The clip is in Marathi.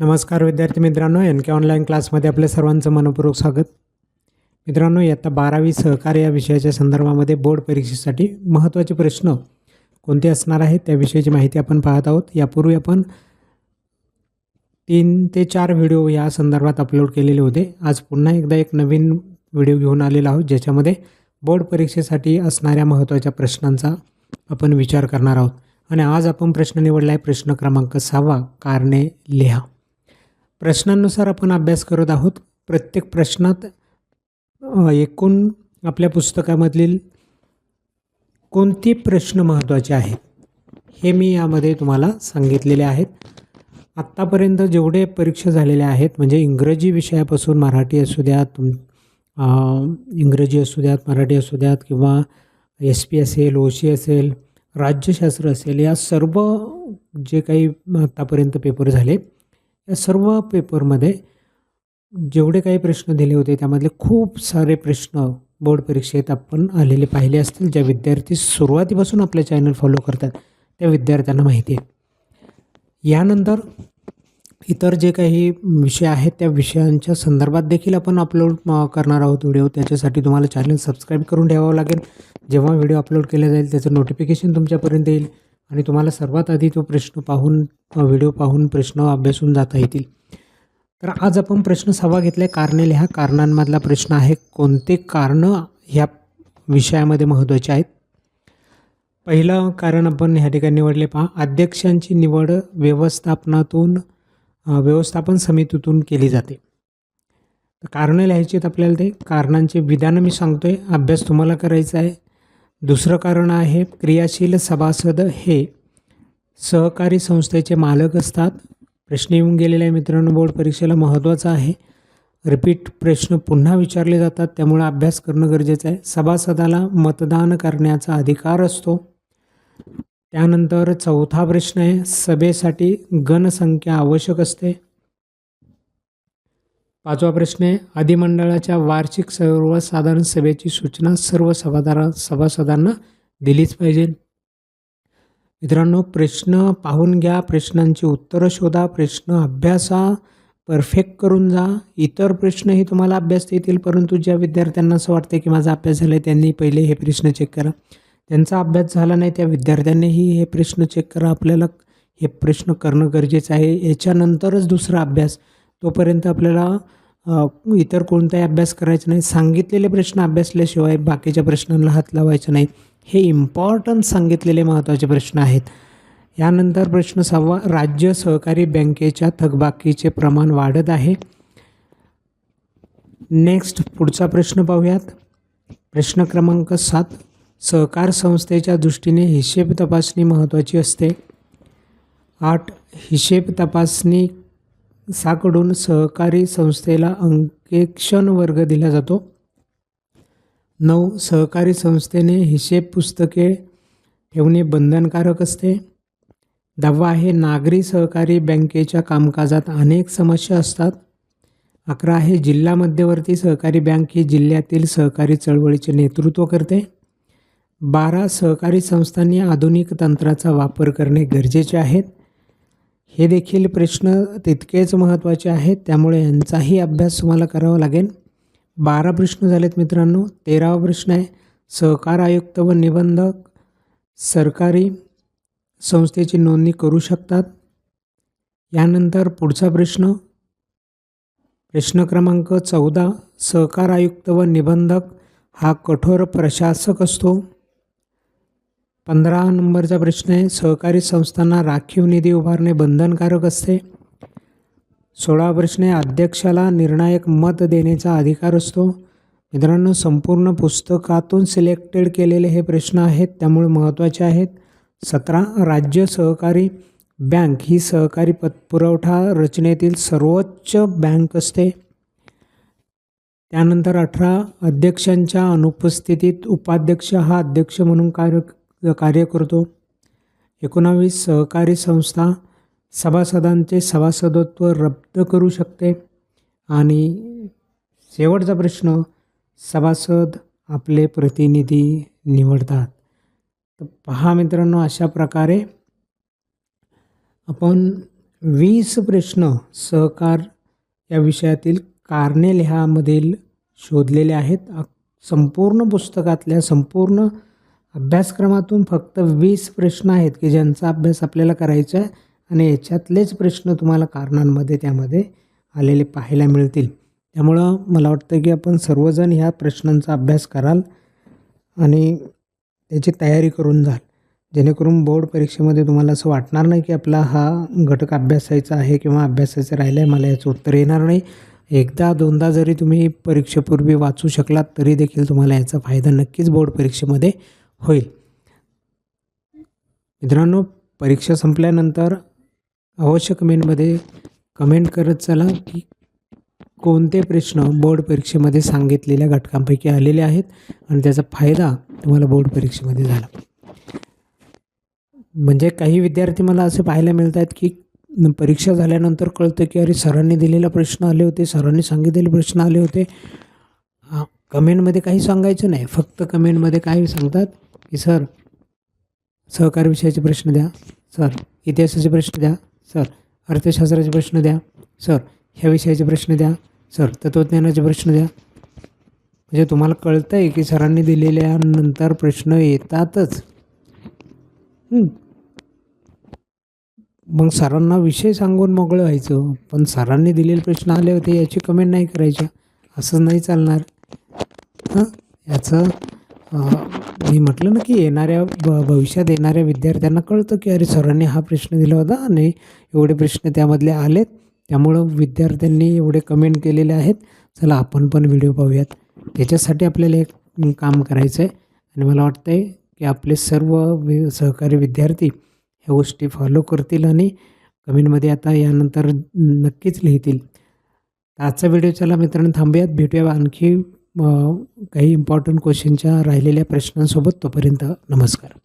नमस्कार विद्यार्थी मित्रांनो एन के ऑनलाईन क्लासमध्ये आपल्या सर्वांचं मनपूर्वक स्वागत. मित्रांनो इयत्ता बारावी सहकार्य या विषयाच्या संदर्भामध्ये बोर्ड परीक्षेसाठी महत्त्वाचे प्रश्न कोणते असणार आहेत त्याविषयीची माहिती आपण पाहत आहोत. यापूर्वी आपण तीन ते चार व्हिडिओ या संदर्भात अपलोड केलेले होते. आज पुन्हा एकदा एक नवीन व्हिडिओ घेऊन आलेला आहोत ज्याच्यामध्ये बोर्ड परीक्षेसाठी असणाऱ्या महत्त्वाच्या प्रश्नांचा आपण विचार करणार आहोत. आणि आज आपण प्रश्न निवडला आहे प्रश्न क्रमांक सहावा कारणे लिहा. प्रश्नांनुसार आपण अभ्यास करत आहोत. प्रत्येक प्रश्नात एकूण आपल्या पुस्तकामधील कोणते प्रश्न महत्त्वाचे आहेत हे मी यामध्ये तुम्हाला सांगितलेले आहेत. आत्तापर्यंत जेवढे परीक्षा झालेल्या आहेत म्हणजे इंग्रजी विषयापासून मराठी असू द्यात तुम इंग्रजी असू द्यात मराठी असू द्यात किंवा एस पी असेल ओ सी असेल राज्यशास्त्र असेल या सर्व जे काही आत्तापर्यंत पेपर झाले या सर्व पेपरमध्ये जेवढे काही प्रश्न दिले होते त्यामधले खूप सारे प्रश्न बोर्ड परीक्षेत आपण आलेले पाहिले असतील ज्या विद्यार्थी सुरुवातीपासून आपले चॅनल फॉलो करतात त्या विद्यार्थ्यांना माहिती आहे. यानंतर इतर जे काही विषय आहेत त्या विषयांच्या संदर्भात देखील आपण अपलोड करणार आहोत व्हिडिओ. त्याच्यासाठी तुम्हाला चॅनल सबस्क्राईब करून ठेवावं लागेल. जेव्हा व्हिडिओ अपलोड केला जाईल त्याचं नोटिफिकेशन तुमच्यापर्यंत येईल. आणि तुम्हाला सर्वात आधी तो प्रश्न पाहून व्हिडिओ पाहून प्रश्न अभ्यासून जाता येतील. तर आज आपण प्रश्न सभा घेतला आहे कारणे लिहा कारणांमधला प्रश्न आहे. कोणते कारणं ह्या विषयामध्ये महत्त्वाचे आहेत? पहिलं कारण आपण ह्या ठिकाणी निवडले पहा. अध्यक्षांची निवड व्यवस्थापनातून व्यवस्थापन समितीतून केली जाते. तर कारणं लिहायची आहेत आपल्याला ते. कारणांचे विधानं मी सांगतो आहे अभ्यास तुम्हाला करायचा आहे. दुसरं कारण आहे क्रियाशील सभासद हे सहकारी संस्थेचे मालक असतात. प्रश्न येऊन गेलेल्या मित्रांनो बोर्ड परीक्षेला महत्त्वाचा आहे. रिपीट प्रश्न पुन्हा विचारले जातात त्यामुळे अभ्यास करणं गरजेचं आहे. सभासदाला मतदान करण्याचा अधिकार असतो. त्यानंतर चौथा प्रश्न आहे सभेसाठी गणसंख्या आवश्यक असते. पाचवा प्रश्न आहे. अधिमंडळाच्या वार्षिक सर्वसाधारण सभेची सूचना सर्व सभादारा सभासदांना दिलीच पाहिजे. मित्रांनो प्रश्न पाहून घ्या. प्रश्नांची उत्तरं शोधा. प्रश्न अभ्यासा. परफेक्ट करून जा. इतर प्रश्नही तुम्हाला अभ्यासता येतील परंतु ज्या विद्यार्थ्यांना असं वाटतं की माझा अभ्यास झाला आहे त्यांनी पहिले हे प्रश्न चेक करा. त्यांचा अभ्यास झाला नाही त्या विद्यार्थ्यांनीही हे प्रश्न चेक करा. आपल्याला हे प्रश्न करणं गरजेचं आहे. याच्यानंतरच दुसरा अभ्यास. तोपर्यंत आपल्याला इतर कोणताही अभ्यास करायचा नाही. सांगितलेले प्रश्न अभ्यासल्याशिवाय बाकीच्या प्रश्नांना हात लावायचा नाही हे इम्पॉर्टंट सांगितलेले महत्त्वाचे प्रश्न आहेत. यानंतर प्रश्न सहावा राज्य सहकारी बँकेच्या थकबाकीचे प्रमाण वाढत आहे. नेक्स्ट पुढचा प्रश्न पाहूयात. प्रश्न क्रमांक सात सहकार संस्थेच्या दृष्टीने हिशेब तपासणी महत्त्वाची असते. आठ हिशेब तपासणी साकडून सहकारी संस्थेला अंकेक्षण वर्ग दिला जातो. नऊ सहकारी संस्थेने हिशेब पुस्तके ठेवणे बंधनकारक असते. दहावा आहे नागरी सहकारी बँकेच्या कामकाजात अनेक समस्या असतात. अकरा आहे जिल्हा मध्यवर्ती सहकारी बँक ही जिल्ह्यातील सहकारी चळवळीचे नेतृत्व करते. बारा सहकारी संस्थांनी आधुनिक तंत्राचा वापर करणे गरजेचे आहेत. हे देखील प्रश्न तितकेच महत्त्वाचे आहेत. त्यामुळे यांचाही अभ्यास तुम्हाला करावा लागेल. बारा प्रश्न झालेत मित्रांनो. तेरावा प्रश्न आहे. सहकार आयुक्त व निबंधक सरकारी संस्थेची नोंदणी करू शकतात. यानंतर पुढचा प्रश्न. प्रश्न क्रमांक चौदा. सहकार आयुक्त व निबंधक हा कठोर प्रशासक असतो. पंधरा नंबरचा प्रश्न आहे. सहकारी संस्थांना राखीव निधी उभारणे बंधनकारक असते. सोळा प्रश्न आहे. अध्यक्षाला निर्णायक मत देण्याचा अधिकार असतो. मित्रांनो संपूर्ण पुस्तकातून सिलेक्टेड केलेले हे प्रश्न आहेत. त्यामुळे महत्त्वाचे आहेत. सतरा राज्य सहकारी बँक ही सहकारी पतपुरवठा रचनेतील सर्वोच्च बँक असते. त्यानंतर अठरा अध्यक्षांच्या अनुपस्थितीत उपाध्यक्ष हा अध्यक्ष म्हणून कार्य कार्य करतो. एकोणावीस सहकारी संस्था सभासदांचे सभासदत्व रद्द करू शकते. आणि शेवटचा प्रश्न सभासद आपले प्रतिनिधी निवडतात. तर पहा मित्रांनो अशा प्रकारे आपण वीस प्रश्न सहकार या विषयातील कारणे लिहामधील शोधलेले आहेत. संपूर्ण पुस्तकातल्या संपूर्ण अभ्यासक्रमातून फक्त वीस प्रश्न आहेत की ज्यांचा अभ्यास आपल्याला करायचा आहे आणि याच्यातलेच प्रश्न तुम्हाला कारणांमध्ये त्यामध्ये आलेले पाहायला मिळतील. त्यामुळं मला वाटतं की आपण सर्वजण ह्या प्रश्नांचा अभ्यास कराल आणि त्याची तयारी करून जाल. जेणेकरून बोर्ड परीक्षेमध्ये तुम्हाला असं वाटणार नाही की आपला हा घटक अभ्यासायचा आहे किंवा अभ्यासायचं राहिलं आहे मला याचं उत्तर येणार नाही. एकदा दोनदा जरी तुम्ही परीक्षेपूर्वी वाचू शकलात तरी देखील तुम्हाला याचा फायदा नक्कीच बोर्ड परीक्षेमध्ये होईल. मित्रांनो परीक्षा संपल्यानंतर अवश्य कमेंटमध्ये कमेंट करत चला की कोणते प्रश्न बोर्ड परीक्षेमध्ये सांगितलेल्या घटकांपैकी आलेले आहेत आणि त्याचा फायदा तुम्हाला बोर्ड परीक्षेमध्ये झाला. म्हणजे काही विद्यार्थी मला असे पाहायला मिळत आहेत की परीक्षा झाल्यानंतर कळतं की अरे सरांनी दिलेला प्रश्न आले होते सरांनी सांगितलेले प्रश्न आले होते. कमेंटमध्ये काही सांगायचं नाही. फक्त कमेंटमध्ये काय सांगतात. की सर सहकार विषयाचे प्रश्न द्या सर. इतिहासाचे प्रश्न द्या सर. अर्थशास्त्राचे प्रश्न द्या सर. ह्या विषयाचे प्रश्न द्या सर. तत्त्वज्ञानाचे प्रश्न द्या. म्हणजे तुम्हाला कळतं आहे की सरांनी दिलेल्या नंतर प्रश्न येतातच. मग सरांना विषय सांगून मोकळं व्हायचं. पण सरांनी दिलेले प्रश्न आले होते याची कमेंट नाही करायच्या असं नाही चालणार. हां? याचं मी म्हटलं ना की येणाऱ्या भ भविष्यात येणाऱ्या विद्यार्थ्यांना कळतं की अरे सरांनी हा प्रश्न दिला होता आणि एवढे प्रश्न त्यामधले आलेत. त्यामुळं विद्यार्थ्यांनी एवढे कमेंट केलेले आहेत. चला आपण पण व्हिडिओ पाहूयात. त्याच्यासाठी आपल्याला एक काम करायचं आहे. आणि मला वाटतं आहे की आपले सर्व वि सहकारी विद्यार्थी ह्या गोष्टी फॉलो करतील आणि कमेंटमध्ये आता यानंतर नक्कीच लिहितील. आजचा व्हिडिओ चला मित्रांनो थांबूयात. भेटूया आणखी काही इम्पॉर्टंट क्वेश्चनच्या राहिलेल्या प्रश्नांसोबत तोपर्यंत नमस्कार.